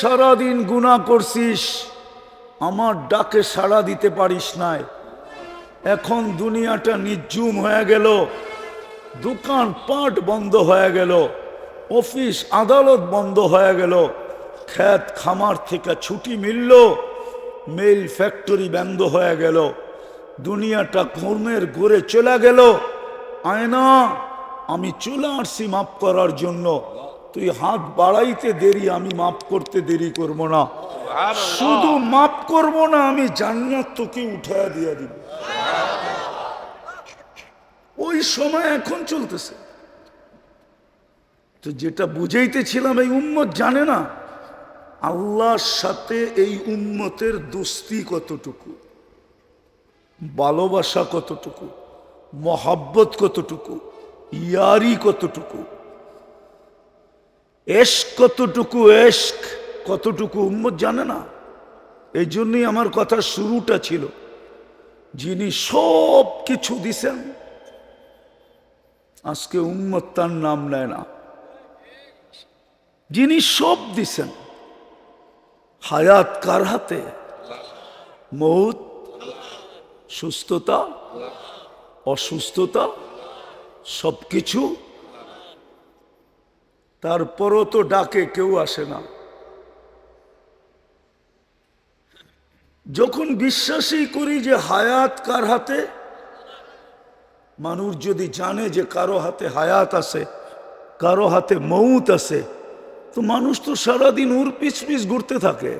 সারাদিন গুণা করছিস, আমার ডাকে সাড়া দিতে পারিস নাই। এখন দুনিয়াটা নির্জুম হয়ে গেল, দোকান পাট বন্ধ হয়ে গেল, অফিস আদালত বন্ধ হয়ে গেল খ্যাত খামার থেকে ছুটি মিলল, মেল ফ্যাক্টরি বন্ধ হয়ে গেল, দুনিয়াটা কর্মের ঘুরে চলে গেল। আয়না, আমি চলে আসছি মাফ করার জন্য তুই হাত বাড়াইতে দেরি, আমি মাফ করতে দেরি করব না। শুধু মাফ করব না, আমি জান্নাত তোকে উঠায় দিয়ে দিব। ওই সময় এখন চলতেছে। তো যেটা বুঝাইতেছিলাম, এই উম্মত জানে না, আল্লাহর সাথে এই উম্মতের দোস্তি কতটুকু, ভালোবাসা কতটুকু, মহাব্বত কতটুকু, ইয়ারি কতটুকু এশক কতটুকু এশক, কতটুকু উম্মত জানে না। এই জন্যই আমার কথা শুরুটা ছিল। যিনি সব কিছু দিছেন, আজকে উম্মত তার নাম নেয় না। যিনি সব দিছেন, হায়াত কার হাতে? মৌত, সুস্থতা, অসুস্থতা সব কিছু তারপরও তো ডাকে কেউ আসে না। যখন বিশ্বাসই করি যে হায়াত কার হাতে, মানুষ যদি জানে যে কারও হাতে হায়াত আছে, কারও হাতে মৌত আছে, তো মানুষ তো সারাদিন উর পিছ পিছ ঘুরতে থাকে।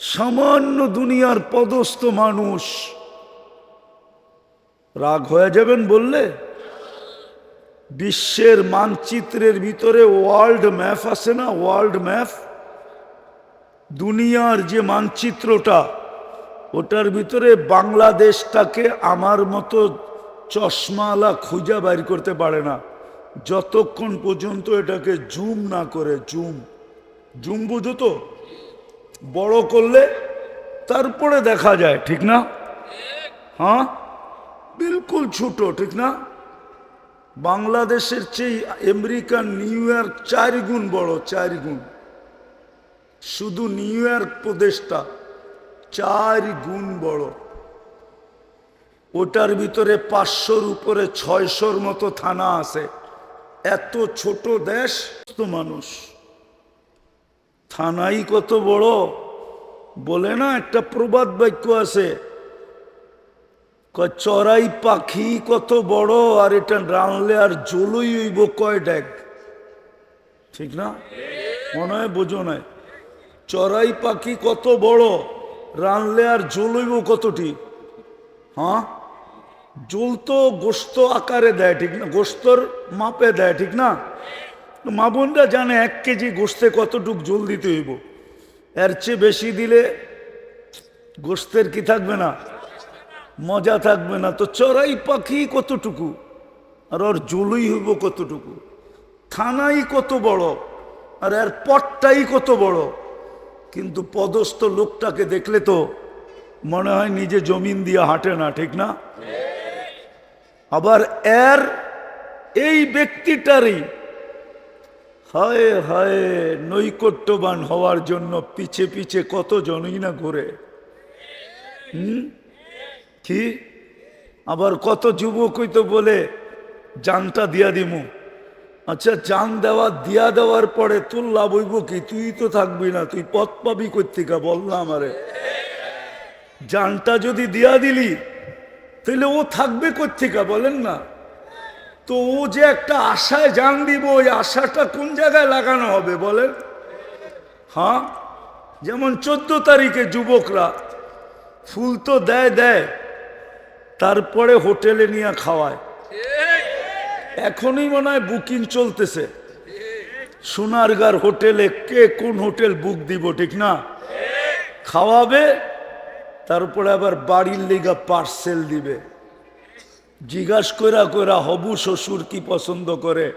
সামান্য দুনিয়ার পদস্থ মানুষ। রাগ হয়ে যাবেন বললে? বিশ্বের মানচিত্রের ভিতরে ওয়ার্ল্ড ম্যাপ আছে না? World map? দুনিয়ার যে মানচিত্রটা, ওটার ভিতরে বাংলাদেশটাকে আমার মতো চশমালা খুঁজা বাইর করতে পারে না। যতক্ষণ পর্যন্ত এটাকে জুম না করে, জুম। জুম বুঝো তো? বড় করলে তারপরে দেখা যায়, ঠিক না? হ্যাঁ? বিলকুল ছোট, ঠিক না? বাংলাদেশের চেয়ে আমেরিকার নিউ ইয়র্ক চার গুণ বড়, চার গুণ। শুধু নিউ ইয়র্ক প্রদেশটা চার গুণ বড়। ওটার ভিতরে পাঁচশোর উপরে ছয়শোর মতো থানা আছে। এত ছোট দেশ তো মানুষ। থানাই কত বড়? বলে না, একটা প্রবাদ বাক্য আছে। চড়াই পাখি কত বড়, আর এটা রানলে আর জলই হইব কয় ড্যাগ ঠিক না? মনে হয় বোঝো নাই। চড়াই পাখি কত বড়, রানলে আর জলইব কতটি? হ্যাঁ? জল তো গোস্ত আকারে দেয়, ঠিক না? গোস্তর মাপে দেয়, ঠিক না? মা বোনরা জানে এক কেজি গোস্তে কতটুক জল দিতে হইব। এর চেয়ে বেশি দিলে গোস্তের কি থাকবে না? মজা থাকবে না। তো চড়াই পাখি কতটুকু? আর ওর জলই হইব কতটুকু? থানাই কত বড়, আর এর পটটাই কত বড়। কিন্তু পদস্থ লোকটাকে দেখলে তো মনে হয় নিজে জমিন দিয়ে হাঁটে না, ঠিক না? আবার এর এই ব্যক্তিটারই হায় হায় নৈকট্যবান হওয়ার জন্য পিছে পিছে কত জনই না ঘুরে। হুম? কি? আবার কত যুবকই তো বলে, জানটা দিয়া দিমু। আচ্ছা জান দেওয়া, দিয়া দেওয়ার পরে তোর লাভ হইব কি? তুই তো থাকবি না, তুই পথ পাবি কর্তিকা বললাম আমারে। জানটা যদি দিয়া দিলি তাহলে ও থাকবে কর্তিকা বলেন না। তো ও যে একটা আশায় জান দিব, ওই আশাটা কোন জায়গায় লাগানো হবে, বলেন? হ্যাঁ? যেমন চোদ্দ তারিখে যুবকরা ফুল তো দেয় দেয় তারপরে হোটেলে নিয়ে খাওয়ায়। এখনই মনে হয় বুকিং চলতেছে। সোনারগার হোটেলে কে কোন হোটেল বুক দিব, ঠিক না? খাওয়াবে, তারপরে আবার বাড়ির লিগা পার্সেল দিবে। জিজ্ঞাস করা করা হবু শ্বশুর কি পছন্দ করে?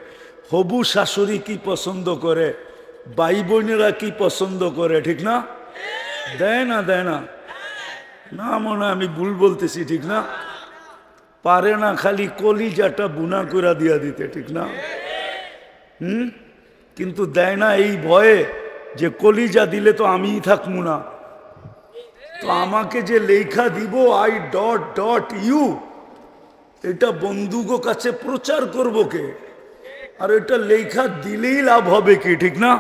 হবু শাশুড়ি কি পছন্দ করে? ভাই বোনেরা কি পছন্দ করে, ঠিক না? দেয় না দেয় না। না মনে আমি ভুল বলতেছি, ঠিক না? পারে না, খালি কলিজাটা বুনা করে দিয়া দিতে, ঠিক না? হুম? কিন্তু দেয় না এই ভয়ে যে কলিজা দিলে তো আমিই থাকব না। তো আমাকে যে লেখা দিব আই ডট ডট ইউ এটা বন্ধুগো কাছে প্রচার করব কে? আর এটা লেখা দিলেই লাভ হবে কি, ঠিক না?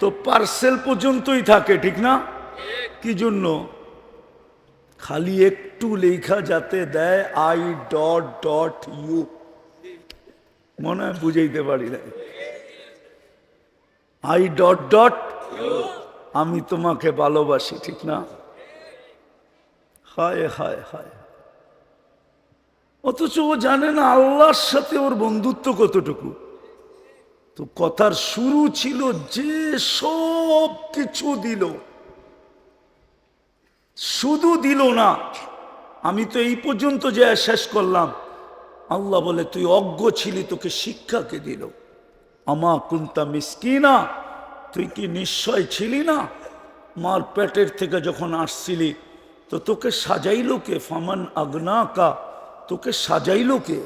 তো পার্সেল পর্যন্তই থাকে, ঠিক না? কি জন্য? খালি একটু লেখা যাতে দেয় আই ডট ডট ইউ মনে হয় বুঝাইতে পারি না আই ডট ডট আমি তোমাকে ভালোবাসি, ঠিক না? হায় হায় হায়। অথচ ও জানে না আল্লাহর সাথে ওর বন্ধুত্ব কতটুকু। তো কথার শুরু ছিল যে সব কিছু দিল। শুধু দিল না, আমি তো এই পর্যন্ত যে শেষ করলাম। আল্লাহ বলে, তুই অজ্ঞ ছিলি, তোকে শিক্ষাকে দিল? আমা কুন্তা মিসকিনা, তুই কি নিশ্চয় ছিলি না? মার পেটের থেকে যখন আসছিলি, তো তোকে সাজাইলো কে? ফামান আগনা কা তোকে সাজাইলো কে?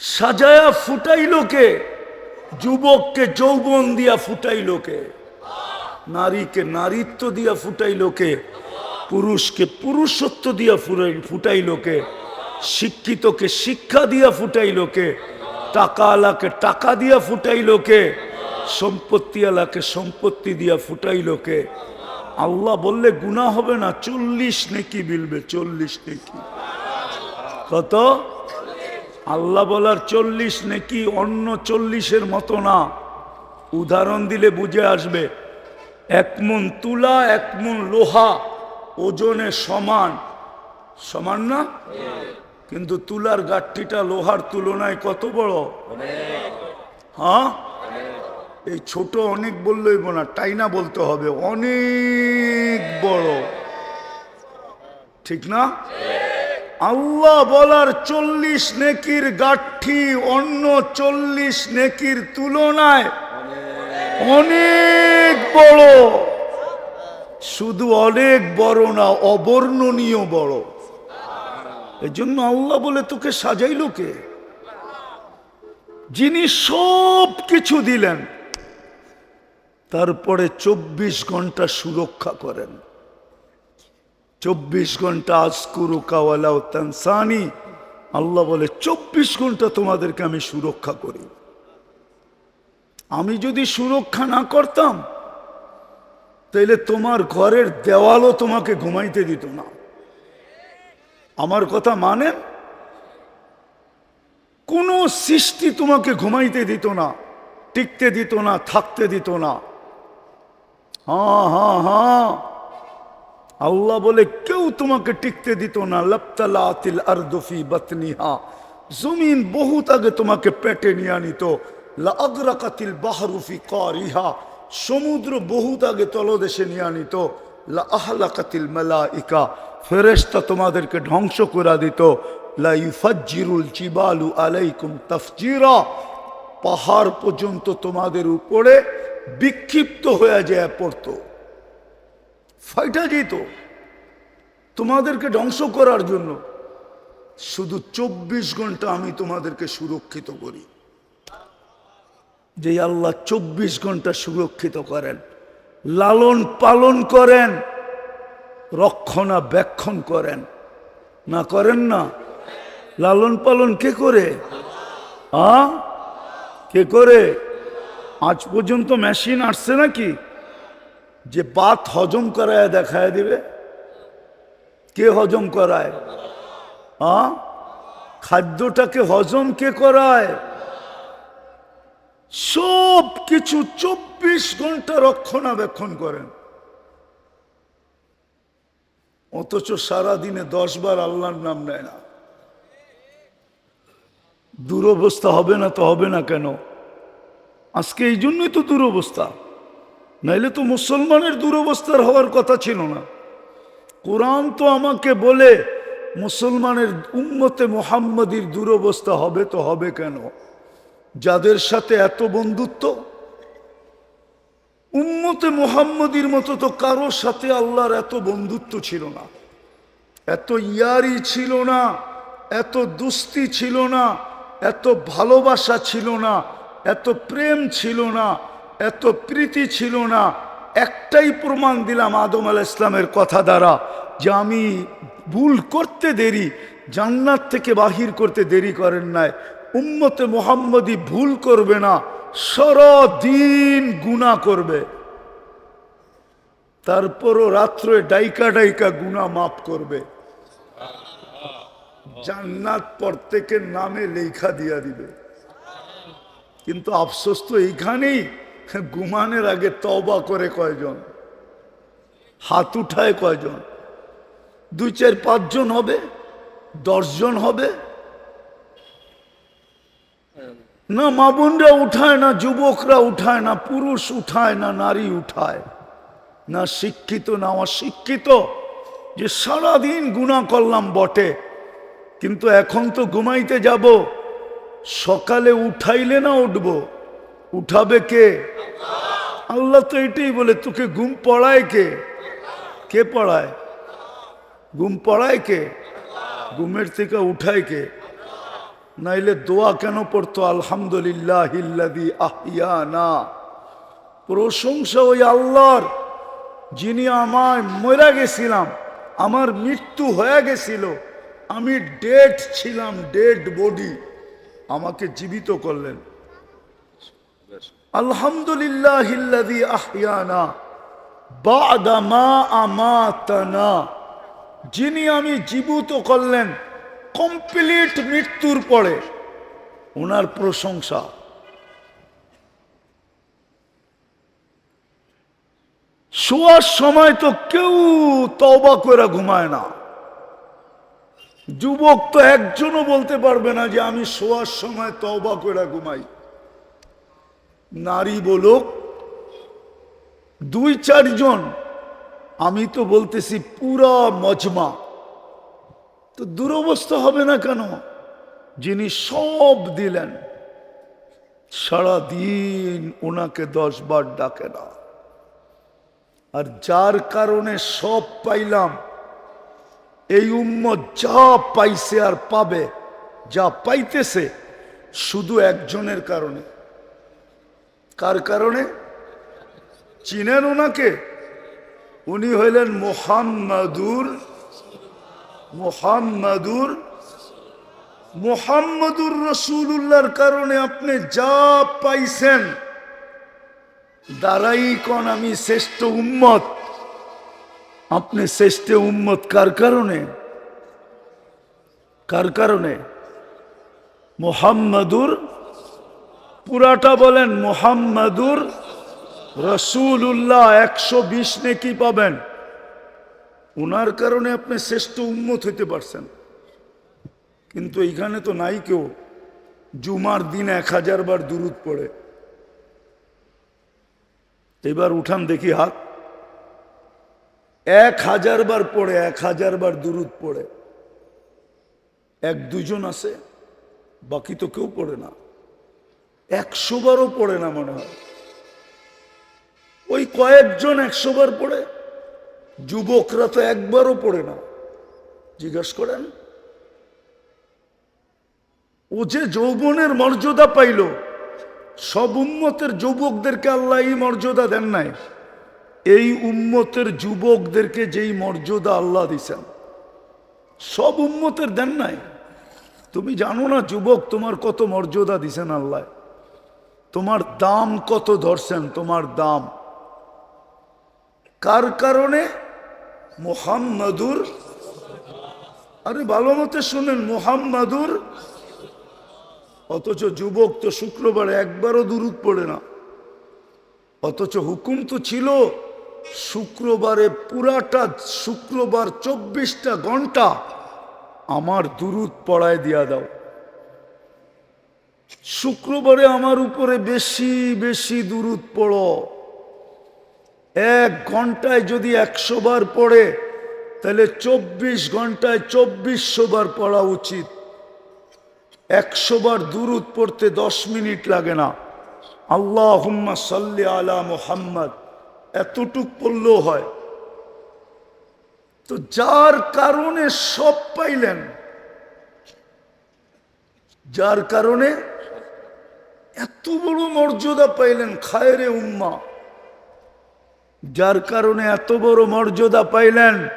সাজায়া ফুটাইলো কে? যুবককে যৌবন দিয়া ফুটাইলো কে? নারীকে নারীত্ব দিয়া ফুটাইলো কে? পুরুষকে পুরুষত্ব দিয়া ফুরাই- ফুটাইলো কে? শিক্ষিতকে শিক্ষা দিয়া ফুটাইলো কে? টাকা দিয়া ফুটাইলো কে? সম্পত্তি দিয়া ফুটাইলো কে? আল্লাহ বললে গুণা হবে না, চল্লিশ নেকি বিলবে চল্লিশ নেকি। কত? আল্লাহ বলার চল্লিশ নেকি অন্য চল্লিশের মতো না। উদাহরণ দিলে বুঝে আসবে। এক মন তুলা, এক মন লোহা, ওজনে সমান। সমান না? কিন্তু তুলার গাঠটিটা লোহার তুলনায় কত বড়? হ্যাঁ? এই ছোট অনেক বললেই না টাইনা বলতে হবে? অনেক বড়। ঠিক না? আল্লাহ বলার চল্লিশ নেকির গাঠি অন্য চল্লিশ নেকির তুলনায় অনেক বড়। শুধু অনেক বড় না, অবর্ণনীয় বড়। এই জন্য আল্লাহ বলে, তোকে সাজাইলো কে? যিনি সব কিছু দিলেন, তারপরে চব্বিশ ঘণ্টা সুরক্ষা করেন। চব্বিশ ঘণ্টা আজকুরু কাওয়ালাও তানসানি, আল্লাহ বলে, চব্বিশ ঘণ্টা তোমাদেরকে আমি সুরক্ষা করি। আমি যদি সুরক্ষা না করতাম তাইলে তোমার ঘরের দেওয়ালও তোমাকে ঘুমাইতে দিত না। আমার কথা মানেন? কোনো সৃষ্টি তোমাকে ঘুমাইতে দিত না, টিকতে দিত না, থাকতে দিত না। হ্যাঁ হ্যাঁ হ্যাঁ। আল্লাহ বলে, কেউ তোমাকে টিকতে দিত না। লপ্তালা আরদফি বতনিহা। জমিন বহুত আগে তোমাকে পেটে নিয়ে আনিত। লাগরাকাতিল বাহরুফি কারিহা। সমুদ্র বহুত আগে তলদেশে নিয়ে আনিত। লা আহলাকাতিল মালাইকা, ফেরেশতা তোমাদেরকে ধ্বংস করে দিত। আলাইকুম পাহাড় পর্যন্ত তোমাদের উপরে বিক্ষিপ্ত হয়ে যায় পড়তো। ফাইটা যেত। তোমাদেরকে ধ্বংস করার জন্য। শুধু চব্বিশ ঘণ্টা আমি তোমাদেরকে সুরক্ষিত করি। যে আল্লাহ চব্বিশ ঘণ্টা সুরক্ষিত করেন, লালন পালন করেন, রক্ষণাবেক্ষণ করেন। না করেন না? লালন পালন কে করে? আ? কে করে? আজ পর্যন্ত মেশিন আসছে নাকি? যে বাত হজম করায় দেখায় দিবে। কে হজম করায়? আ? খাদ্যটাকে হজম কে করায়? সব কিছু চব্বিশ ঘণ্টা রক্ষণাবেক্ষণ করেন। অথচ সারাদিনে দশ বার আল্লাহর নাম নেয় না। দুরবস্থা হবে না তো হবে না কেন? আজকে এই জন্যই তো দুরবস্থা। নাইলে তো মুসলমানের দুরবস্থার হওয়ার কথা ছিল না। কোরআন তো আমাকে বলে, মুসলমানের উম্মতে মোহাম্মদীর দুরবস্থা হবে তো হবে কেন? যাদের সাথে এত বন্ধুত্ব, উম্মতে মোহাম্মদীর মতো তো কারোর সাথে আল্লাহর এত বন্ধুত্ব ছিল না। এত ইয়ারি ছিল না, এত দুস্তি ছিল না, এত ভালোবাসা ছিল না, এত প্রেম ছিল না, এত প্রীতি ছিল না। একটাই প্রমাণ দিলাম আদম আল ইসলামের কথা দ্বারা যে আমি ভুল করতে দেরি, জান্নাত থেকে বাহির করতে দেরি করেন নাই। উম্মতে মোহাম্মদী ভুল করবে না সারাদিন গুণা করবে। তারপরও রাত্রে ডাইকা ডাইকা গুণা মাফ করবে। জান্নাত প্রত্যেকের নামে লেখা দিয়া দিবে। কিন্তু আফসোস তো এইখানেই ঘুমানের আগে তবা করে কয়জন? হাত উঠায় কয়জন? দুই চার পাঁচজন হবে? দশজন হবে? না মা বোনরা উঠায় না, যুবকরা উঠায় না, পুরুষ উঠায় না, নারী উঠায় না, শিক্ষিত না অশিক্ষিত, যে সারাদিন গুণা করলাম বটে, কিন্তু এখন তো ঘুমাইতে যাব, সকালে উঠাইলে না উঠবো, উঠাবে কে? আল্লাহ তো এটাই বলে, তোকে ঘুম পড়ায় কে? কে পড়ায়? ঘুম পড়ায় কে? ঘুমের থেকে উঠায় কে? নাইলে দোয়া কেন পড়তো? আলহামদুলিল্লাহ হিল্লাদি আহিয়া না প্রশংসা ওই আল্লাহর, যিনি আমায় মরা গেছিলাম, আমার মৃত্যু হয়ে গেছিল, আমি ডেড ছিলাম ডেড বডি আমাকে জীবিত করলেন। আলহামদুলিল্লাহ আহিয়ানা বাদা মা আমাতানা, যিনি আমি জীবিত করলেন কমপ্লিট মৃত্যুর পরে ওনার প্রশংসা। শোয়ার সময় তো কেউ তবা করে ঘুমায় না। যুবক তো একজনও বলতে পারবে না যে আমি শোয়ার সময় তবা করে ঘুমাই। নারী বলুক, দুই চারজন, আমি তো বলতেছি পুরা মজমা। তো দুরবস্থা হবে না কেন? যিনি সব দিলেন, সারা দিন ওনাকে দশ বার ডাকে না। আর যার কারণে সব পাইলাম, এই উম্মত যা পাইছে আর পাবে, যা পাইতেছে, শুধু একজনের কারণে। কার কারণে? চিনেন ওনাকে উনি হইলেন মোহাম্মদুর মোহাম্মদুর মোহাম্মদুর রসুল্লাহর কারণে আপনি যা পাইছেন দাঁড়াই কন আমি শ্রেষ্ঠ উম্মত। আপনি শ্রেষ্ঠ উম্মত কার কারণে? কার কারণে? মোহাম্মদুর, পুরাটা বলেন মোহাম্মদুর রসুল্লাহ একশো বিশ নেকি পাবেন। ওনার কারণে আপনি শ্রেষ্ঠ উন্মত হইতে পারছেন। কিন্তু এইখানে তো নাই কেউ। জুমার দিন এক হাজার বার দুরুদ পড়ে। এবার উঠান দেখি হাত। এক হাজার বার পড়ে, এক হাজার বার দুরুদ পড়ে। এক দুজন আছে, বাকি তো কেউ পড়ে না। একশো বারও পড়ে না মনে হয়। ওই কয়েকজন একশো বার পড়ে। যুবকরা তো একবারও পড়ে না। জিজ্ঞাসা করেন, ও যে যৌবনের মর্যাদা পাইল, সব উম্মতের যুবকদেরকে আল্লাহ এই মর্যাদা দেন নাই। এই উম্মতের যুবকদেরকে যেই মর্যাদা আল্লাহ দিছেন, সব উম্মতের দেন নাই। তুমি জানো না যুবক তোমার কত মর্যাদা দিছেন আল্লাহ? তোমার দাম কত ধরছেন? তোমার দাম কার কারণে? মোহাম্মদুর, আরে ভালো মতে শুনেন, মোহাম্মদুর, অথচ যুবক তো শুক্রবারে একবারও দূরত পড়ে না। অথচ হুকুম তো ছিল, শুক্রবারে পুরাটা শুক্রবার চব্বিশটা ঘণ্টা আমার দুরুদ পড়ায় দিয়া দাও। শুক্রবারে আমার উপরে বেশি বেশি দুরুদ পড়ো। এক ঘন্টায় যদি একশো বার পড়ে, তাহলে চব্বিশ ঘন্টায় চব্বিশশো বার পড়া উচিত। একশো বার দুরুদ পড়তে দশ মিনিট লাগে না। আল্লাহ হুম্মা সাল্লি আলা মোহাম্মদ। এতটুক পড়লেও হয়। তো যার কারণে সব পাইলেন, যার কারণে এত বড় মর্যাদা পাইলেন খায়রে উম্মা। যার কারণে এত বড় মর্যাদা পাইলেন।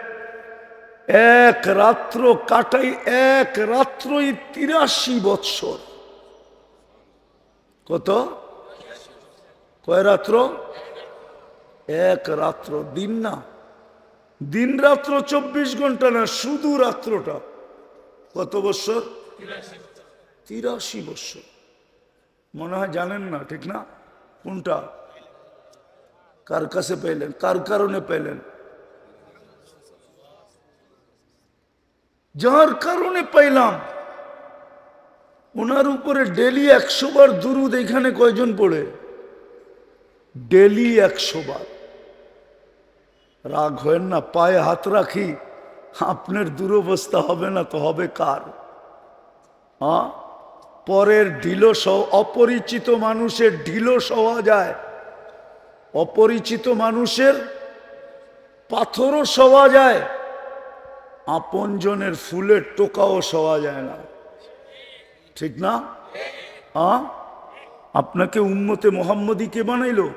এক রাত্র কাটাই, এক রাত্রই তিরাশি বৎসর। কত? কয় রাত্র? এক রাত্র, দিন না। দিন রাত্র চব্বিশ ঘণ্টা না, শুধু রাত্রটা। কত বৎসর? তিরাশি বৎসর। মনে হয় জানেন না, ঠিক না? কোনটা? কার কাছে পেলেন কার কারণে পেলেন যার কারণে পাইলাম ওনার উপরে ডেলি একশো বার দুরুদ এখানে কয়জন পড়ে ডেলি একশো বার রাগ হয় না পায়ে হাত রাখি আপনার দুরবস্থা হবে না তো হবে কার হ্যাঁ পরের ঢিলো অপরিচিত মানুষের ঢিলো সওয়া যায় অপরিচিত মানুষের পাথরও সওয়া যায়, আপনজনের ফুলের টোকাও সওয়া যায় না। ঠিক না? হ্যাঁ আপনাকে উম্মতে মোহাম্মদী কে বানাইলো?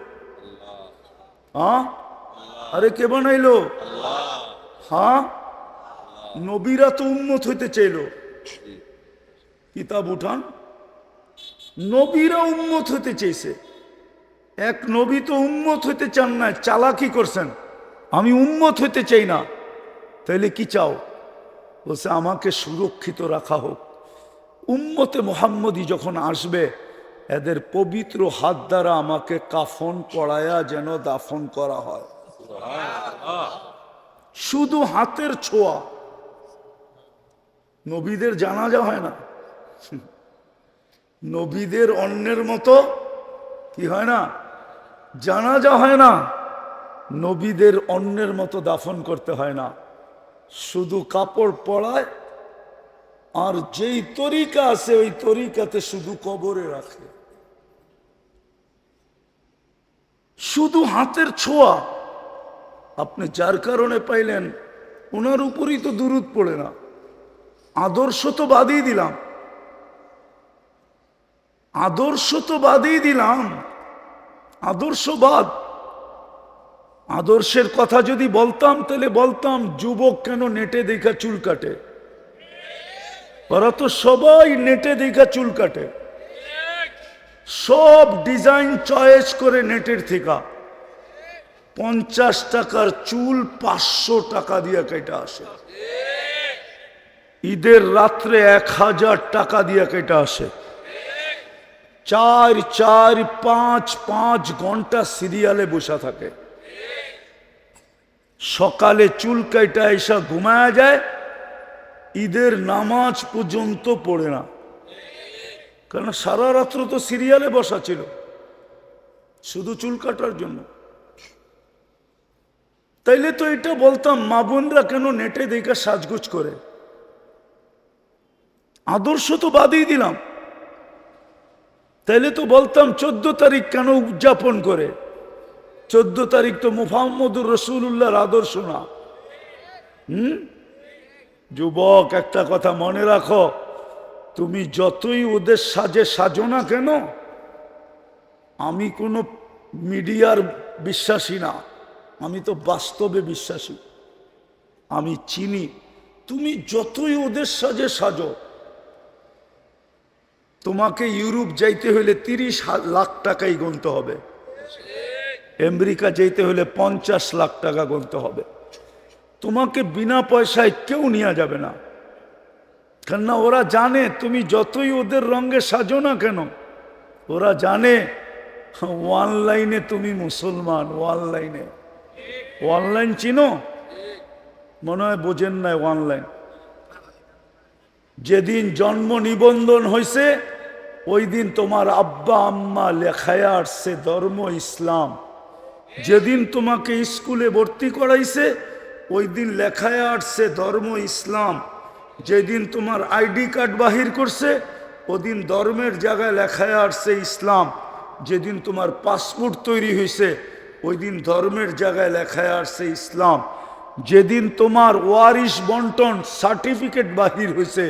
হ্যাঁ আরে কে বানাইলো? হ্যাঁ নবীরা তো উম্মত হইতে চাইলো। কিতাব উঠান। নবীরা উম্মত হতে চেয়েছে এক নবী তো উম্মত হইতে চান না, চালাকি করছেন। আমি উম্মত হইতে চাই না। তাইলে কি চাও? বলছে, আমাকে সুরক্ষিত রাখা হোক। উম্মতে মোহাম্মদী যখন আসবে, এদের পবিত্র হাত দ্বারা আমাকে কাফন পড়ায়া যেন দাফন করা হয়। শুধু হাতের ছোঁয়া। নবীদের জানাজা হয় না। নবীদের অন্যের মতো কি হয় না? জানাজা হয় না। নবীদের অন্যের মতো দাফন করতে হয় না। শুধু কাপড় পরায়, আর যেই তরিকা আছে ওই তরিকাতে শুধু কবরে রাখে। শুধু হাতের ছোঁয়া। আপনি যার কারণে পাইলেন, ওনার উপরই তো দূরত পড়ে না। আদর্শ তো বাদই দিলাম। আদর্শ তো বাদই দিলাম। আদর্শবাদ। আদর্শের কথা যদি বলতাম, তাহলে বলতাম, যুবক কেন নেটে দেখা চুল কাটে? ওরা তো সবাই নেটে দেখা চুল কাটে। সব ডিজাইন চয়েস করে নেটের থেকে। পঞ্চাশ টাকার চুল পাঁচশো টাকা দিয়ে কেটে আসে। ঈদের রাত্রে এক হাজার টাকা দিয়ে কেটে আসে। চার চার, পাঁচ পাঁচ ঘণ্টা সিরিয়ালে বসা থাকে। সকালে চুল কাইটা এসা ঘুমায়া যায়, ঈদের নামাজ পর্যন্ত পড়ে না। কারণ সারা রাত্র তো সিরিয়ালে বসা ছিল। শুধু চুল কাটার জন্য। তাইলে তো এটা বলতাম, মা বোনরা কেন নেটে দেখা সাজগুজ করে? আদর্শ তো বাদই দিলাম। তাইলে তো বলতাম চোদ্দ তারিখ কেন উদযাপন করে? চোদ্দ তারিখ তো মুহাম্মদুর রসুল্লাহর আদর্শ না। হুম? যুবক, একটা কথা মনে রাখো, তুমি যতই ওদের সাজে সাজো না কেন, আমি কোনো মিডিয়ার বিশ্বাসী না, আমি তো বাস্তবে বিশ্বাসী। আমি চিনি। তুমি যতই ওদের সাজে সাজো তোমাকে ইউরোপ যাইতে হলে তিরিশ লাখ টাকাই গুনতে হবে। আমেরিকা যেতে হলে পঞ্চাশ লাখ টাকা গুনতে হবে। তোমাকে বিনা পয়সায় কেউ নেওয়া যাবে না। কেননা ওরা জানে তুমি যতই ওদের রঙে সাজো না কেন, ওরা জানে অনলাইনে তুমি মুসলমান অনলাইনে অনলাইন চিনো? মনে হয় বোঝেন নাই অনলাইন যেদিন জন্ম নিবন্ধন হয়েছে ওই দিন তোমার আব্বা আম্মা লেখায় আসছে ধর্ম ইসলাম। যেদিন তোমাকে স্কুলে ভর্তি করাইছে, ওই দিন লেখায় আসছে ধর্ম ইসলাম। যেদিন তোমার আইডি কার্ড বাহির করছে, ওদিন ধর্মের জায়গায় লেখায় আসছে ইসলাম। যেদিন তোমার পাসপোর্ট তৈরি হয়েছে ওই দিন ধর্মের জায়গায় লেখায় আসছে ইসলাম। যেদিন তোমার ওয়ারিশ বন্টন সার্টিফিকেট বাহির হয়েছে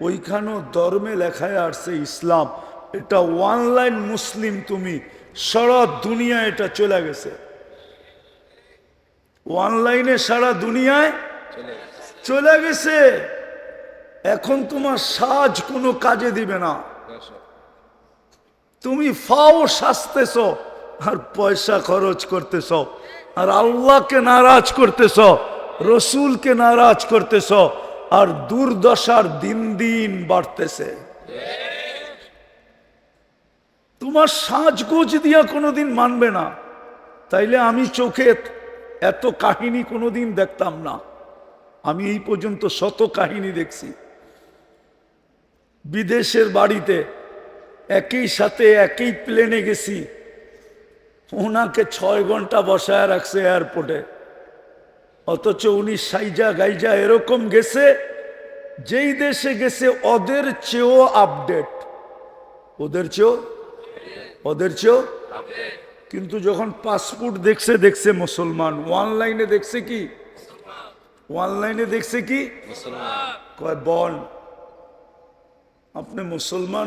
ওইখানেও ধর্মে লেখায় আসছে ইসলাম। এটা অনলাইন মুসলিম তুমি, সারা দুনিয়া এটা চলে গেছে। অনলাইনে সারা দুনিয়ায় চলে গেছে। এখন তোমার সাজ কোনো কাজে দিবে না। তুমি ফাও সাজতেছ আর পয়সা খরচ করতেছ। আর আল্লাহকে নারাজ করতেছ, রসুলকে নারাজ করতেছ। আর দুর্দশার দিন দিন বাড়তেছে। তোমার সাজগোজ দিয়া কোনোদিন মানবে না। তাইলে আমি চোখে এত কাহিনী কোনোদিন দেখতাম না। আমি এই পর্যন্ত শত কাহিনী দেখছি। বিদেশের বাড়িতে একই সাথে একই প্লেনে গেছি। ওনাকে ছয় ঘণ্টা বসায় রাখছে এয়ারপোর্টে অথচ উনি সাইজা গাইজা এরকম গেছে যেই দেশে গেছে ওদের চেয়েও আপডেট ওদের চেয়েও? ওদের চেয়েও? কিন্তু যখন পাসপোর্ট দেখছে দেখছে মুসলমান। অনলাইনে দেখছে কি? অনলাইনে দেখছে কি? কয় বল আপনি মুসলমান?